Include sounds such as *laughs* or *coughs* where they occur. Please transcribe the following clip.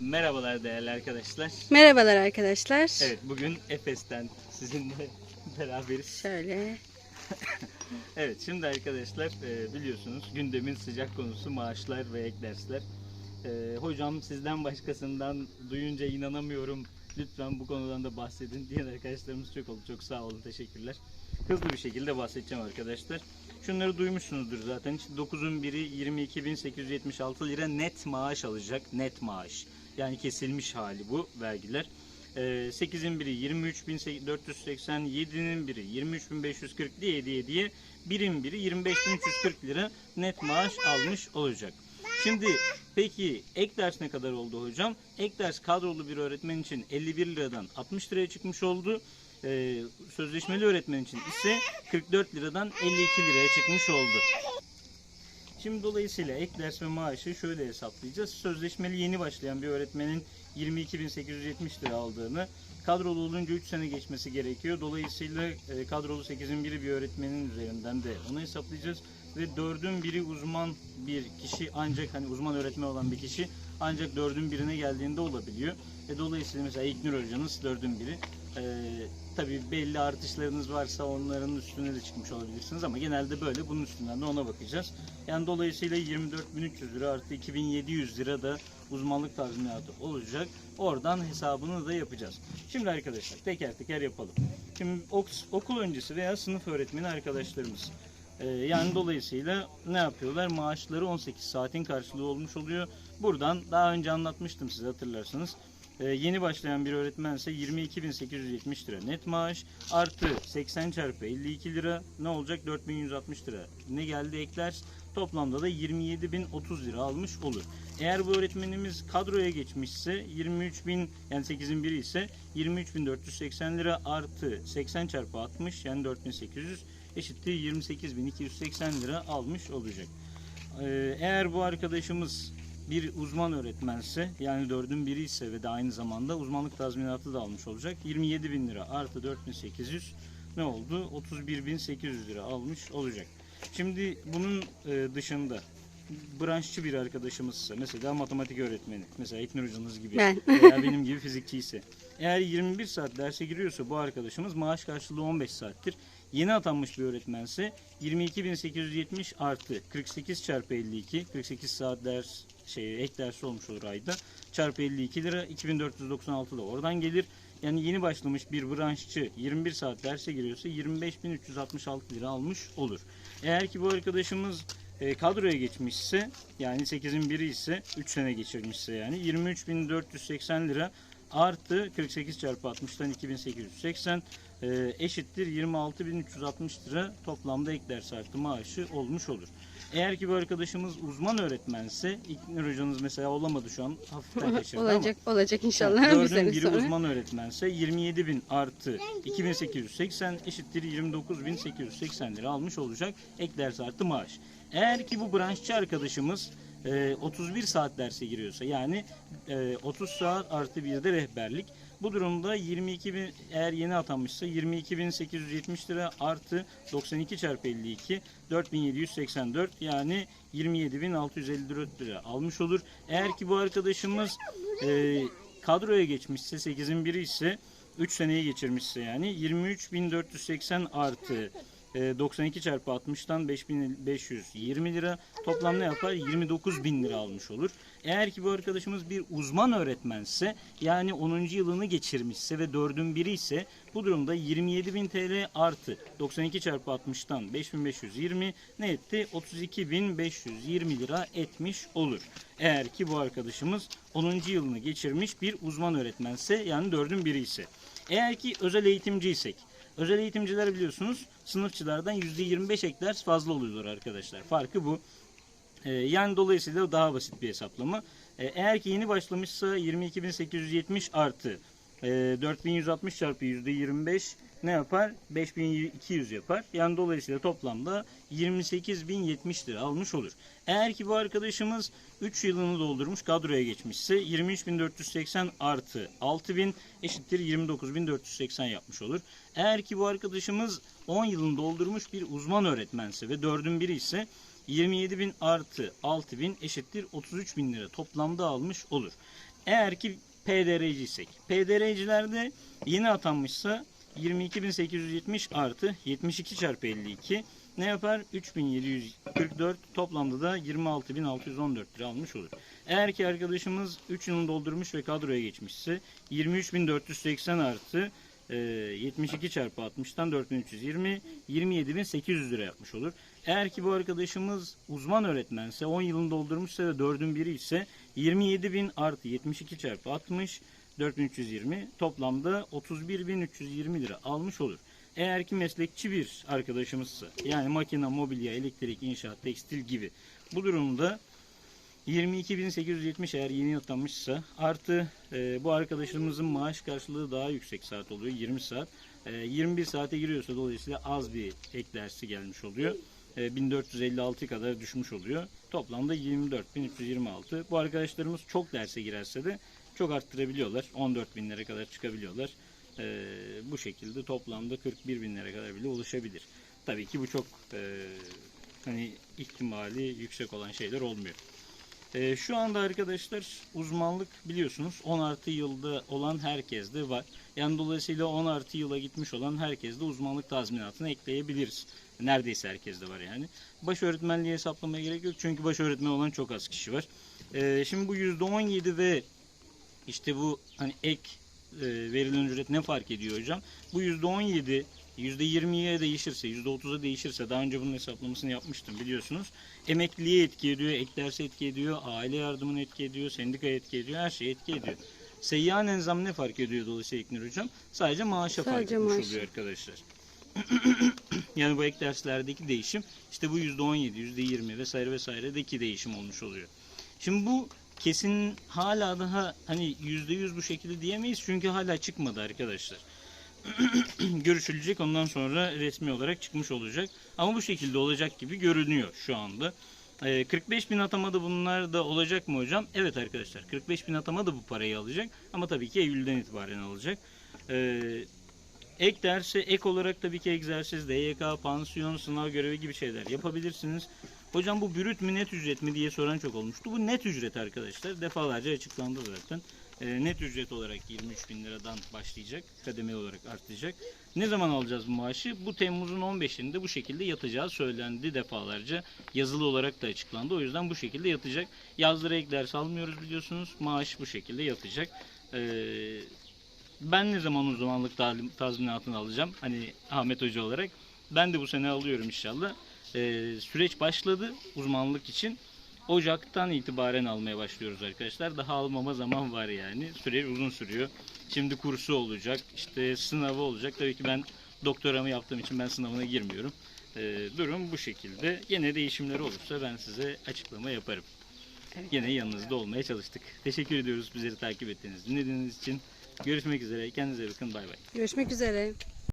Merhabalar değerli arkadaşlar. Merhabalar arkadaşlar. Evet bugün Efes'ten sizinle *laughs* beraberiz. Şöyle. *laughs* Evet şimdi arkadaşlar e, biliyorsunuz gündemin sıcak konusu maaşlar ve ek dersler. E, hocam sizden başkasından duyunca inanamıyorum. Lütfen bu konudan da bahsedin diyen arkadaşlarımız çok oldu. Çok sağ olun teşekkürler. Hızlı bir şekilde bahsedeceğim arkadaşlar. Şunları duymuşsunuzdur zaten. İşte 9'un biri 22.876 lira net maaş alacak. Net maaş. Yani kesilmiş hali bu vergiler. Ee, 8'in biri 23.480, 7'nin biri 23.540 diye diye diye birin biri 25.340 lira net maaş almış olacak. Şimdi peki ek ders ne kadar oldu hocam? Ek ders kadrolu bir öğretmen için 51 liradan 60 liraya çıkmış oldu. Ee, sözleşmeli öğretmen için ise 44 liradan 52 liraya çıkmış oldu. Şimdi dolayısıyla ek ders ve maaşı şöyle hesaplayacağız. Sözleşmeli yeni başlayan bir öğretmenin 22.870 lira aldığını, kadrolu olunca 3 sene geçmesi gerekiyor. Dolayısıyla e, kadrolu 8'in biri bir öğretmenin üzerinden de onu hesaplayacağız. Ve 4'ün biri uzman bir kişi ancak hani uzman öğretmen olan bir kişi ancak 4'ün birine geldiğinde olabiliyor. E, dolayısıyla mesela İlknur hocanız 4'ün biri. E, tabii belli artışlarınız varsa onların üstüne de çıkmış olabilirsiniz ama genelde böyle bunun üstünden de ona bakacağız. Yani dolayısıyla 24.300 lira artı 2700 lira da uzmanlık tazminatı olacak. Oradan hesabını da yapacağız. Şimdi arkadaşlar teker teker yapalım. Şimdi ok- okul öncesi veya sınıf öğretmeni arkadaşlarımız. Ee, yani dolayısıyla ne yapıyorlar? Maaşları 18 saatin karşılığı olmuş oluyor. Buradan daha önce anlatmıştım size hatırlarsanız. Ee, yeni başlayan bir öğretmense 22.870 lira net maaş artı 80 çarpı 52 lira ne olacak 4160 lira ne geldi ekler toplamda da 27.030 lira almış olur. Eğer bu öğretmenimiz kadroya geçmişse 23.000 yani 8'in biri ise 23.480 lira artı 80 çarpı 60 yani 4800 eşittir 28.280 lira almış olacak. Ee, Eğer bu arkadaşımız bir uzman öğretmense yani dördün biri ise ve de aynı zamanda uzmanlık tazminatı da almış olacak. 27 bin lira artı 4800 ne oldu? 31.800 lira almış olacak. Şimdi bunun e, dışında branşçı bir arkadaşımızsa mesela matematik öğretmeni mesela İknur hocanız gibi Ben. veya benim gibi fizikçi ise eğer 21 saat derse giriyorsa bu arkadaşımız maaş karşılığı 15 saattir. Yeni atanmış bir öğretmense 22.870 artı 48 çarpı 52 48 saat ders şey ek dersi olmuş olur ayda çarpı 52 lira 2496 da oradan gelir. Yani yeni başlamış bir branşçı 21 saat derse giriyorsa 25.366 lira almış olur. Eğer ki bu arkadaşımız e, kadroya geçmişse yani 8'in biri ise 3 sene geçirmişse yani 23.480 lira artı 48 çarpı 60'tan 2880 e, eşittir 26.360 lira toplamda ek ders artı maaşı olmuş olur. Eğer ki bu arkadaşımız uzman öğretmense İlknur hocanız mesela olamadı şu an hafiften *laughs* kaçırdı ama olacak olacak inşallah Dördün sene biri sonra. uzman öğretmense 27.000 artı 2880 eşittir 29.880 lira almış olacak ek ders artı maaş. Eğer ki bu branşçı arkadaşımız e, 31 saat derse giriyorsa yani e, 30 saat artı bir de rehberlik. Bu durumda 22 bin eğer yeni atanmışsa 22.870 lira artı 92 çarpı 52 4784 yani 27.654 lira almış olur. Eğer ki bu arkadaşımız e, kadroya geçmişse 8'in biri ise 3 seneyi geçirmişse yani 23.480 artı 92 çarpı 60'tan 5520 lira toplam ne yapar? 29.000 lira almış olur. Eğer ki bu arkadaşımız bir uzman öğretmense yani 10. yılını geçirmişse ve 4'ün biri ise bu durumda 27.000 TL artı 92 çarpı 60'tan 5520 ne etti? 32.520 lira etmiş olur. Eğer ki bu arkadaşımız 10. yılını geçirmiş bir uzman öğretmense yani 4'ün biri ise. Eğer ki özel eğitimciysek Özel eğitimciler biliyorsunuz sınıfçılardan %25 ek ders fazla oluyor arkadaşlar. Farkı bu. Ee, yani dolayısıyla daha basit bir hesaplama. Ee, eğer ki yeni başlamışsa 22.870 artı e, 4160 çarpı %25 ne yapar? 5200 yapar. Yani dolayısıyla toplamda 28.070 lira almış olur. Eğer ki bu arkadaşımız 3 yılını doldurmuş kadroya geçmişse 23.480 artı 6.000 eşittir 29.480 yapmış olur. Eğer ki bu arkadaşımız 10 yılını doldurmuş bir uzman öğretmense ve 4'ün biri ise 27.000 artı 6.000 eşittir 33.000 lira toplamda almış olur. Eğer ki PDR'ciysek. PDR'cilerde yeni atanmışsa 22.870 artı 72 çarpı 52 ne yapar? 3744 toplamda da 26.614 lira almış olur. Eğer ki arkadaşımız 3 yılını doldurmuş ve kadroya geçmişse 23.480 artı e, 72 çarpı 60'tan 4320 27.800 lira yapmış olur. Eğer ki bu arkadaşımız uzman öğretmense 10 yılını doldurmuşsa ve 4'ün biri ise 27.000 artı 72 çarpı 60 4320 toplamda 31.320 lira almış olur. Eğer ki meslekçi bir arkadaşımızsa yani makine, mobilya, elektrik, inşaat, tekstil gibi bu durumda 22.870 eğer yeni atanmışsa artı e, bu arkadaşımızın maaş karşılığı daha yüksek saat oluyor 20 saat. E, 21 saate giriyorsa dolayısıyla az bir ek dersi gelmiş oluyor. E, 1456 kadar düşmüş oluyor. Toplamda 24.326. Bu arkadaşlarımız çok derse girerse de çok arttırabiliyorlar. 14 binlere kadar çıkabiliyorlar. E, bu şekilde toplamda 41 binlere kadar bile ulaşabilir. Tabii ki bu çok e, hani ihtimali yüksek olan şeyler olmuyor. Ee, şu anda arkadaşlar uzmanlık biliyorsunuz 10 artı yılda olan herkes de var. Yani dolayısıyla 10 artı yıla gitmiş olan herkes de uzmanlık tazminatını ekleyebiliriz. Neredeyse herkes de var yani. Baş öğretmenliği hesaplamaya gerek yok çünkü baş öğretmen olan çok az kişi var. Ee, şimdi bu %17 ve işte bu hani ek e, verilen ücret ne fark ediyor hocam? Bu %17 %20'ye değişirse, %30'a değişirse daha önce bunun hesaplamasını yapmıştım biliyorsunuz. Emekliliğe etki ediyor, ek derse etki ediyor, aile yardımına etki ediyor, sendikaya etki ediyor, her şeye etki ediyor. Seyyan enzam ne fark ediyor dolayısıyla İknur Hocam? Sadece maaşa fark Sadece etmiş maaş. oluyor arkadaşlar. *coughs* yani bu ek derslerdeki değişim işte bu %17, %20 vesaire vesairedeki değişim olmuş oluyor. Şimdi bu kesin hala daha hani %100 bu şekilde diyemeyiz çünkü hala çıkmadı arkadaşlar. *clears throat* görüşülecek ondan sonra resmi olarak çıkmış olacak. Ama bu şekilde olacak gibi görünüyor şu anda. Ee, 45 bin atamada bunlar da olacak mı hocam? Evet arkadaşlar 45 bin atama da bu parayı alacak. Ama tabii ki Eylül'den itibaren alacak. Ee, ek derse ek olarak tabii ki egzersiz, DYK, pansiyon, sınav görevi gibi şeyler yapabilirsiniz. Hocam bu brüt mü net ücret mi diye soran çok olmuştu. Bu net ücret arkadaşlar. Defalarca açıklandı zaten. Ee, net ücret olarak 23 bin liradan başlayacak. Kademeli olarak artacak. Ne zaman alacağız bu maaşı? Bu Temmuz'un 15'inde bu şekilde yatacağı söylendi defalarca. Yazılı olarak da açıklandı. O yüzden bu şekilde yatacak. Yazları ek ders almıyoruz biliyorsunuz. Maaş bu şekilde yatacak. Ee, ben ne zaman uzmanlık tazminatını alacağım? Hani Ahmet Hoca olarak. Ben de bu sene alıyorum inşallah. Ee, süreç başladı uzmanlık için. Ocaktan itibaren almaya başlıyoruz arkadaşlar. Daha almama zaman var yani. Süre uzun sürüyor. Şimdi kursu olacak, işte sınavı olacak. Tabii ki ben doktoramı yaptığım için ben sınavına girmiyorum. Ee, durum bu şekilde. Yine değişimler olursa ben size açıklama yaparım. Evet. Yine yanınızda olmaya çalıştık. Teşekkür ediyoruz bizleri takip ettiğiniz, dinlediğiniz için. Görüşmek üzere. Kendinize bakın. Bay bay. Görüşmek üzere.